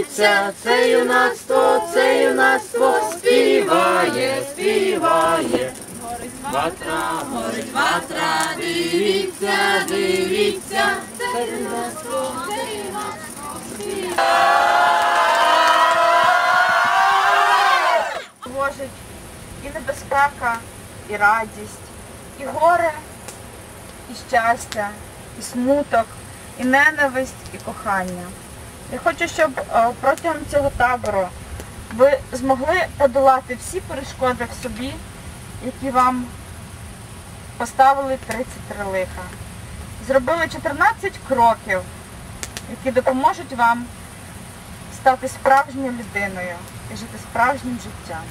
дивіться, це юнацтво, це юнацтво співає, співає. Ватра, горить ватра, дивіться, дивіться, це юнацтво, це юнацтво Тривожить і небезпека, і радість, і горе, і щастя, і смуток, і ненависть, і кохання. Я хочу, щоб е, протягом цього табору ви змогли подолати всі перешкоди в собі, які вам поставили 33 лиха. Зробили 14 кроків, які допоможуть вам стати справжньою людиною і жити справжнім життям.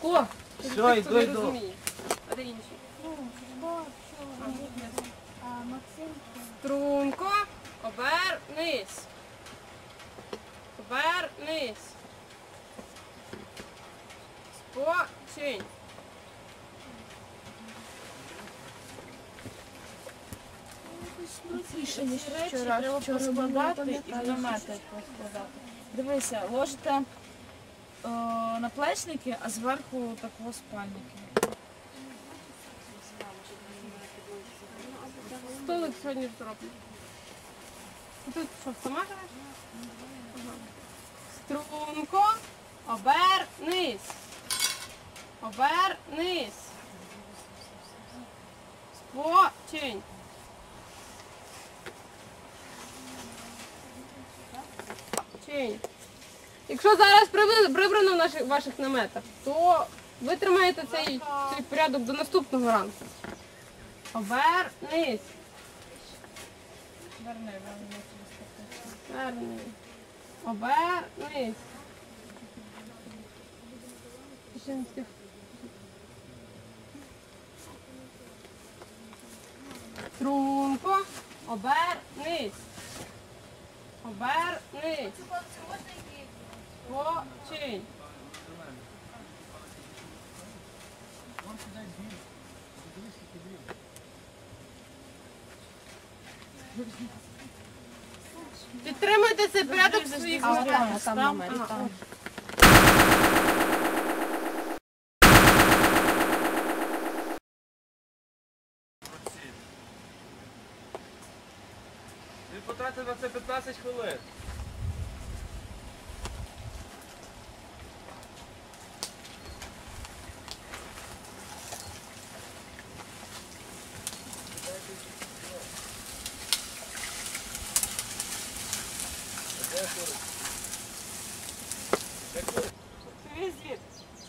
Сашко, Все, йду, йду. А де інші? Струнко, обернись. Обернись. Спочинь. Більше ніж речі, треба поскладати і намети поскладати. Дивися, ложите наплечники, а зверху такого спальники. Столик сьогодні зроблю. Тут що, сама граєш? Струнко, обернись. Обернись. Спочинь. Чинь. Якщо зараз прибрано в наших ваших наметах, то ви тримаєте цей, цей порядок до наступного ранку. Обернись. Верни, верни. Верни. Обернись. Струнко, обернись. Обернись. Починь. Підтримуйте цей порядок в своїх. Там, там, там, там. Він потратив на це 15 хвилин. Свій звіт.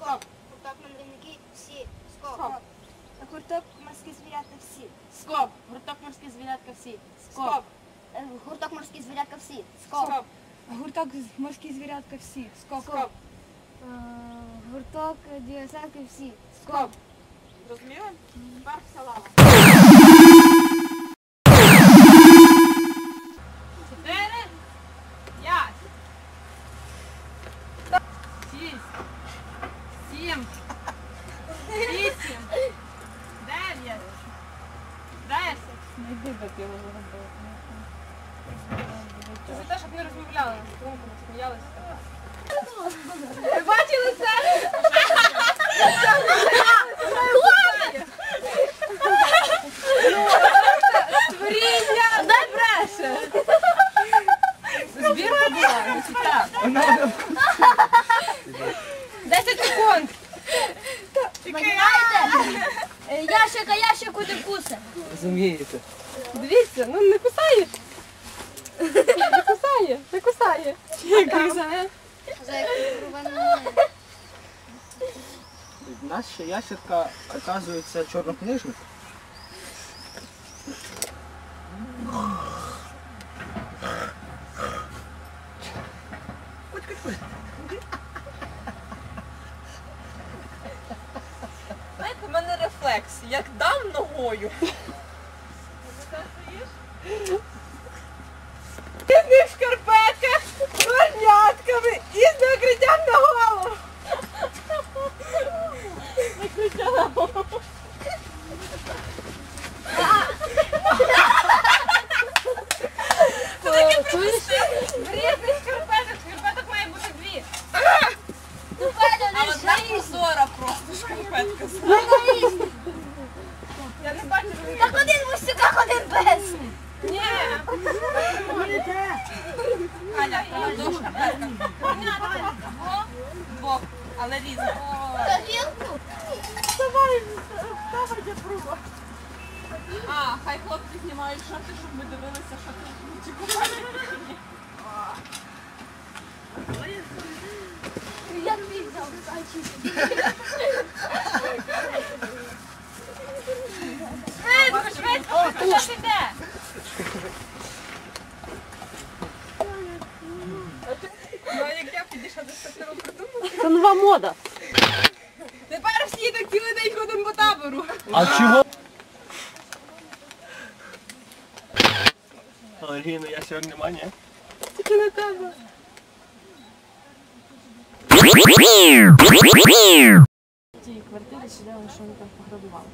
Гурток мандрівники всі. Скоп. Скоп. Гурток морські звірятка всі. Скоп. Гурток морські звірятка всі. Скоп. Е, Гурток морські звірятка всі. Скоп. Гурток морські звірятка всі. Скоп. Скоп. Гурток діосерки всі. Скоп. Зрозуміли? Тепер вся Не ти його зробив. Це за те, щоб не розмовляли, на струнку не сміялися. Ви бачили це? Творіння! Дай бреше! Збірка була, значить так. Вкусе. Розумієте? Дивіться, ну не кусає. Не кусає, не кусає. Кусає. Наша ящерка, оказується, чорнокнижник. Знаєте, в мене рефлекс. як дам ногою. Ти в шкарпетках, з ларнятками і з накриттям на голову. Накриття на голову. Чуєш? Різних шкарпеток, шкарпеток має бути дві. А одна Різні. прозора просто шкарпетка. Я не бачу, що ви- Так один в усюках, один без. Ні. Аня, до шкарпетка. Двох, але різних. Тарілку. А, хлопці знімають шорти, щоб ми дивилися, що ти чи купаєш. Як ти взяв бачиш? Швидко, швидко, хто ж іде? Ну, як я підійшла до статору придумала. Це нова мода. Тепер всі так цілий день ходимо по табору. А чого? Алергійно, я сьогодні нема, ні? Тільки на тебе. тій квартирі сиділи, що вони там пограбували.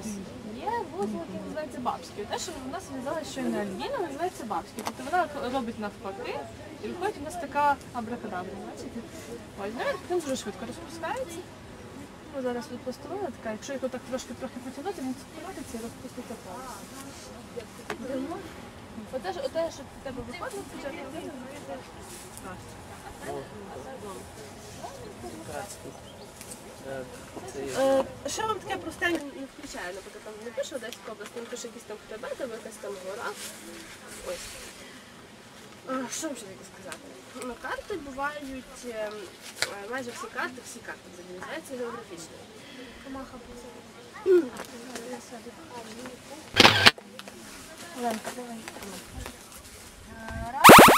Ось є вузол, який називається бабський. Те, що в нас зв'язали щойно Альбіна, називається бабський. Тобто вона робить навпаки, і виходить у нас така абракадабра. Бачите? Ось, ну, він дуже швидко розпускається. Ми зараз відпустили, така, якщо його так трошки трохи потягнути, він скоротиться і розпуститься повністю. Оте, що в тебе виходить, спочатку Е, Що вам таке простеньке не включає? Наприклад, там не пише Одеська область, там пише якийсь там хребет або якась там гора. Ось. Е, Що вам ще таке сказати? Ну, карти бувають, е, е, майже всі карти, всі карти взагалі називаються географічними. Рани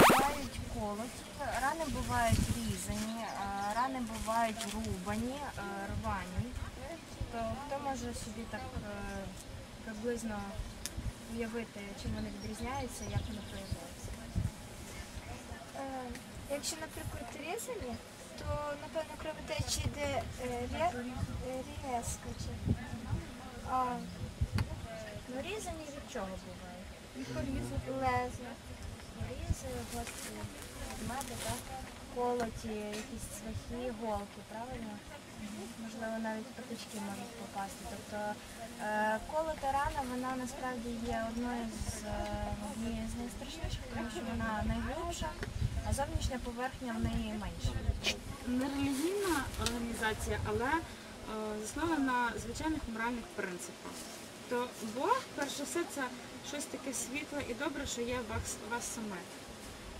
бувають колоті, рани бувають різані, рани бувають рубані, рвані. То хто може собі так е, приблизно уявити, чим вони відрізняються, як вони проявляються? Е, Якщо, наприклад, різані, то напевно кровотечі йде е, різко. А Ну, різані від чого бувають? Лезо. Різи, от меди? Колоті, якісь цвяхи, голки, правильно? Можливо, навіть патички можуть попасти. Тобто е, колота рана, вона насправді є одною з е, однією з найстрашніших, тому що вона найглибша, а зовнішня поверхня в неї менша. не релігійна організація, але е, заснована на звичайних моральних принципах. То Бог, перш все, це щось таке світле і добре, що є в вас, вас саме.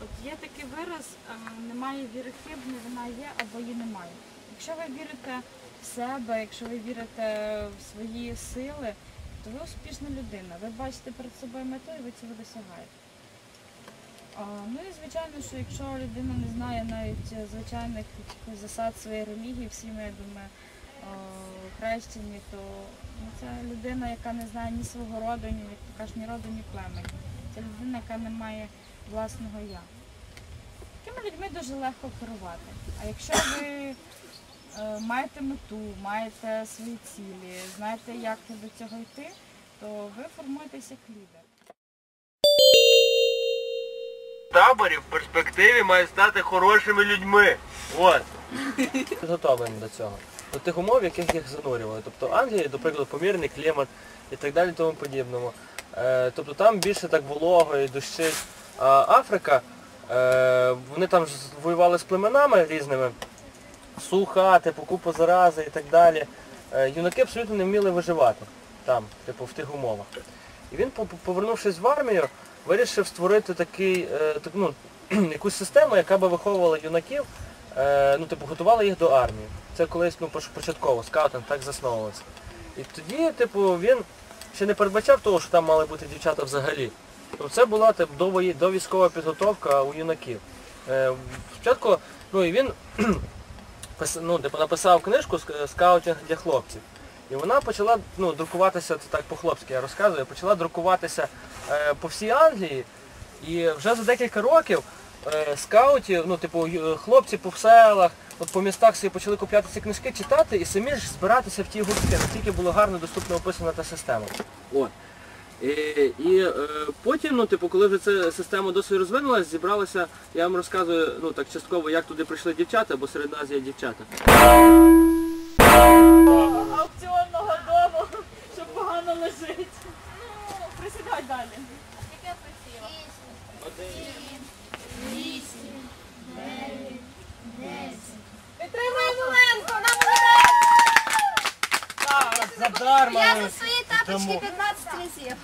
От є такий вираз, е, немає віри хибної, вона є або її немає. Якщо ви вірите в себе, якщо ви вірите в свої сили, то ви успішна людина. Ви бачите перед собою мету і ви цього досягаєте. Ну і звичайно, що якщо людина не знає навіть е, звичайних засад своєї релігії, всі ми, я думаю, хрещені, то ну, це людина, яка не знає ні свого роду, ні як ти кажеш, ні роду, ні племені. Це людина, яка не має власного я. Такими людьми дуже легко керувати. А якщо ви е, маєте мету, маєте свої цілі, знаєте, як до цього йти, то ви формуєтесь як лідер. таборі в перспективі мають стати хорошими людьми. От. Підготовлені до цього. До тих умов, в яких їх занурювали. Тобто Англія, до прикладу, помірний клімат і так далі тому подібному. Е, тобто там більше так волого і дощить. А Африка, е, вони там воювали з племенами різними, суха, типу купу зарази і так далі. Е, юнаки абсолютно не вміли виживати там, типу, в тих умовах. І він, повернувшись в армію, вирішив створити такий, так, ну, якусь систему, яка би виховувала юнаків, е, ну, типу, готувала їх до армії. Це колись ну, початково, скаутинг так засновувався. І тоді, типу, він ще не передбачав того, що там мали бути дівчата взагалі. Тобто це була типу, довійськова підготовка у юнаків. Е, спочатку, ну і він ну, типу, написав книжку «Ск- скаутинг для хлопців. І вона почала ну, друкуватися, це так по-хлопськи я розказую, почала друкуватися е, по всій Англії. І вже за декілька років скаутів, ну, типу, хлопці по селах, от по містах собі почали купляти ці книжки, читати і самі ж збиратися в ті гуртки, наскільки було гарно доступно описана та система. От. І, і е, потім, ну, типу, коли вже ця система досить розвинулася, зібралася, я вам розказую, ну так частково, як туди прийшли дівчата, бо серед нас є дівчата. Задарма! Я за свої тапочки 15 разів.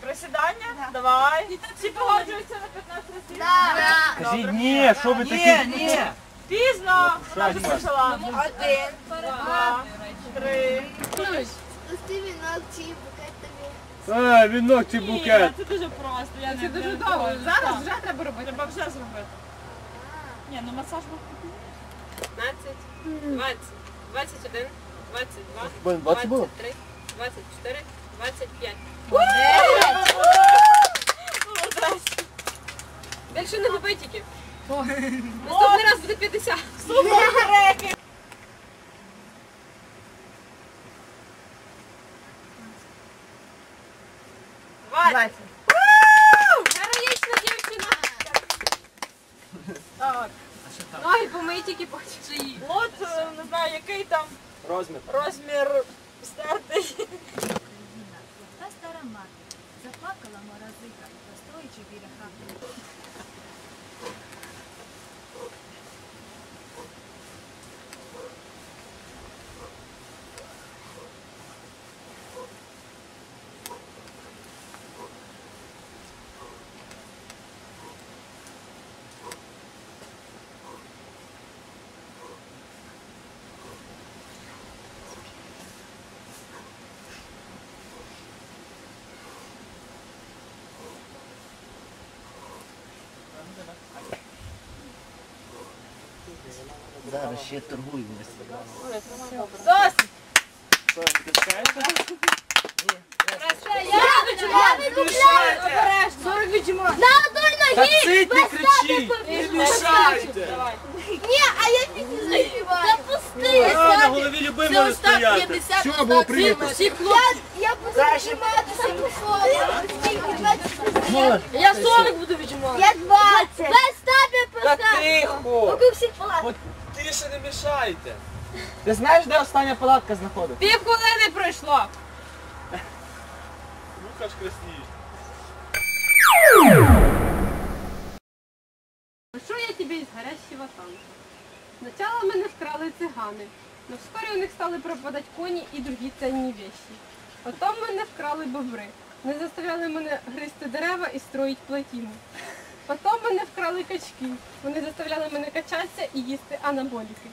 Присідання? Давай. Всі погоджуються на 15 разів? Да. Кажіть, ні, що ви такі? Ні, ні. Пізно. Вона вже почала. Один, два, три. Пусти вінок чи букет тобі. А, вінок чи Ні, букет. це дуже просто. Я це дуже довго. Зараз вже треба робити. Треба вже зробити. Ні, ну масаж був 15, 20, 21, 22, Блин, 20 було? 23, 24, 25. Молодець. Більше не губи тільки. Наступний раз буде 50. Двадцять. Героїчна дівчина. Так. Ноги помий тільки потім. Лот, е, не знаю, який там Розмір. розмір стертий. Та стара мати заплакала морозика, стоячи біля хати. Зараз ще торгуємо. Досить. Я не купляю. Обережно. 40 віджимань. На одной ноге. не кричіть! Давай. Ні, а я пісню заспіваю. Та на голові любий стояти. Що було прийнято? Я, буду віджиматися? 20? Я 40 буду віджимати. Я 20. Без Та тихо! Поки всі палати. Тише не мішайте. Ти знаєш, де остання палатка знаходиться? Пів хвилини пройшло. Вуха ж красиві. Що я тобі із гарячого танка? Спочатку мене вкрали цигани, но вскоре у них стали пропадати коні і другі цінні вещі. Потім мене вкрали бобри. Вони заставляли мене гризти дерева і строїть плотину. Потім мене вкрали качки. Вони заставляли мене качатися і їсти анаболіки.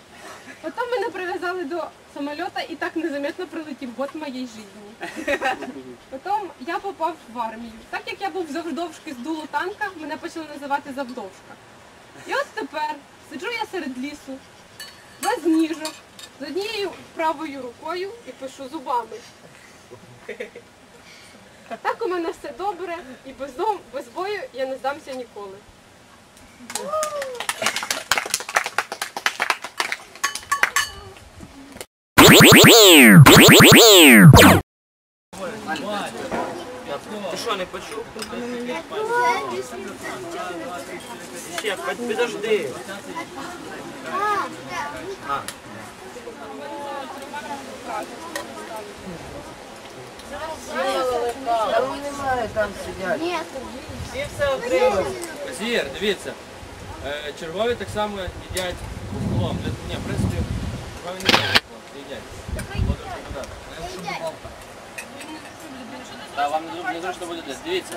Потім мене прив'язали до самоліта і так незаметно прилетів год моєї житті. Потім я попав в армію. Так як я був завдовжки з дулу танка, мене почали називати завдовжка. І от тепер сиджу я серед лісу, без ніжок, з однією правою рукою і пишу зубами. Так у мене все добре, і без, дом, без бою я не здамся ніколи. Ти що, не почув? Ще, під- підожди. Там Ні, Всі все отримали. Зір, дивіться. Е, чергові так само їдять столом. Ні, в принципі, чергові не їдять. не їдять. От, так. Так, вам не- зручно буде десь. Дивіться,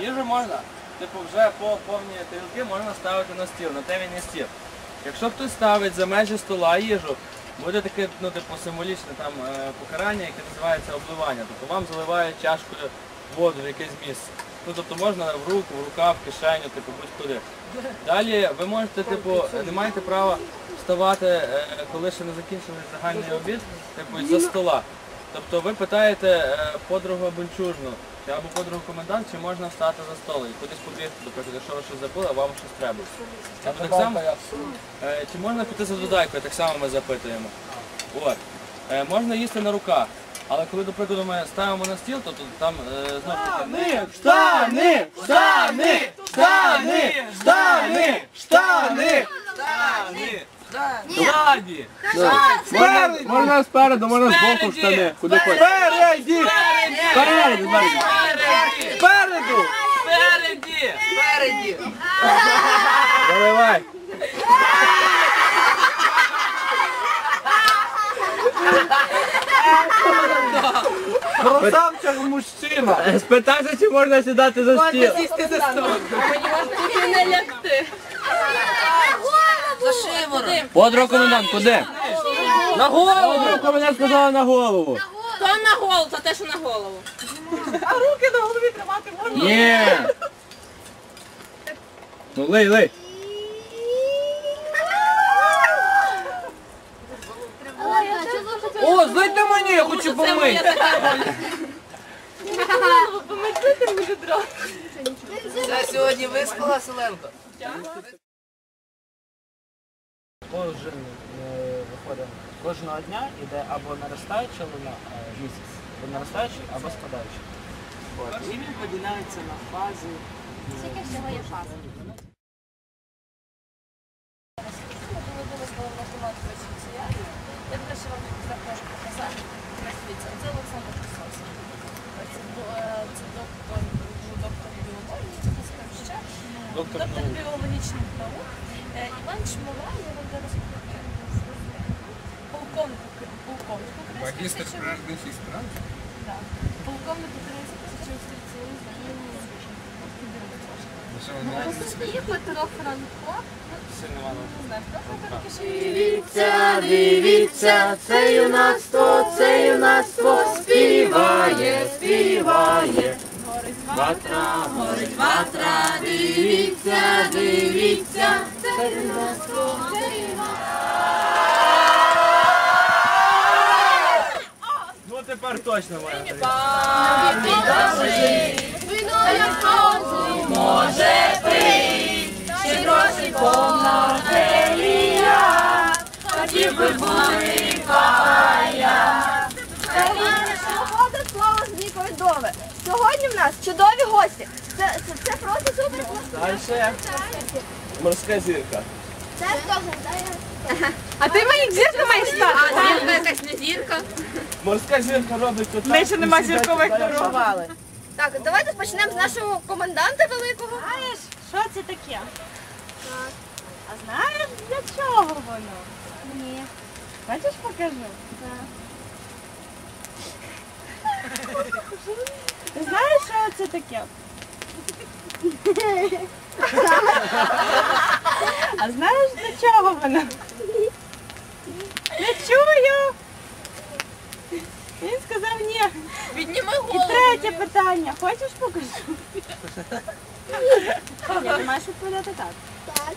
їжу можна, типу вже по повні тарілки можна ставити на стіл, на те він стіл. Якщо хтось ставить за межі стола їжу, буде таке, ну, типу, символічне там е, покарання, яке називається обливання. Тобто вам заливають чашкою воду в якесь місце. Ну, тобто можна в руку, в рукав, в кишеню, типу, будь-куди. Далі ви можете, типу, не маєте права вставати, е, коли ще не закінчили загальний обід, типу, за стола. Тобто ви питаєте е, подругу бунчужну, чи або подругу комендант, чи можна встати за столу і кудись побігти, наприклад, якщо ви щось забули, а вам щось треба. Або так само, е, чи можна піти за додайкою, так само ми запитуємо. От. Е, можна їсти на руках. Але коли, до прикладу, ми ставимо на стіл, то тут там е, знову ж таки. Штани! Штани! Штани! Штани! Штани! Ззаді! Спереді! Можна спереду, можна збоку штани. Куди хочеш. Спереді! Спереду! Спереду! Спереді! Спереді! Заливай. Красавчик мужчина! Спитайся, чи можна сідати за стіл. Сісти за стол! Подруга комендант, куди? На голову! Подруга комендант сказала на голову. То на голову, то те, що на голову. А руки на голові тримати можна? Ні. Ну лий, лий. О, злийте мені, я хочу помити. Це сьогодні виспала Селенко. Виходить кожного дня іде або наростаюча луна е, місяць, або наростаючий, або спадаючий. І він поділяється на фази. Скільки всього є фаз? Я краще вам також показати. Дивіться, це Олександр Христос. Це, до- е, це доктор, вже доктор біології, це скажу ще. Доктор Доктор біологічних наук. Е, Іван Шмова, я вам зараз покажу. Полковник, Укра- полковник український. Магістр природних історій. Так. Полковник український спеціаліст Є Петро Франко. Дивіться, дивіться, це юнацтво, це юнацтво співає, співає. Ватра, горить ватра, дивіться, дивіться, це юнацтво, це Ну тепер точно має. Сьогодні в нас чудові гості. Це, це, це просто супер. Дальше. Морська зірка. Це гадає? А ти мені зірка маєш стати? А зірка якась не зірка. Морська зірка робить тут. Ми ще нема зіркових дорог. Так, давайте почнемо з нашого коменданта великого. Знаєш, що це таке? Так. А знаєш, для чого воно? Ні. Хочеш покажу? Ти знаєш, що це таке? А знаєш, для чого воно? Не чую. Сказав ні. І третє питання. Хочеш покажу? Ні, ти маєш відповідати так. Так.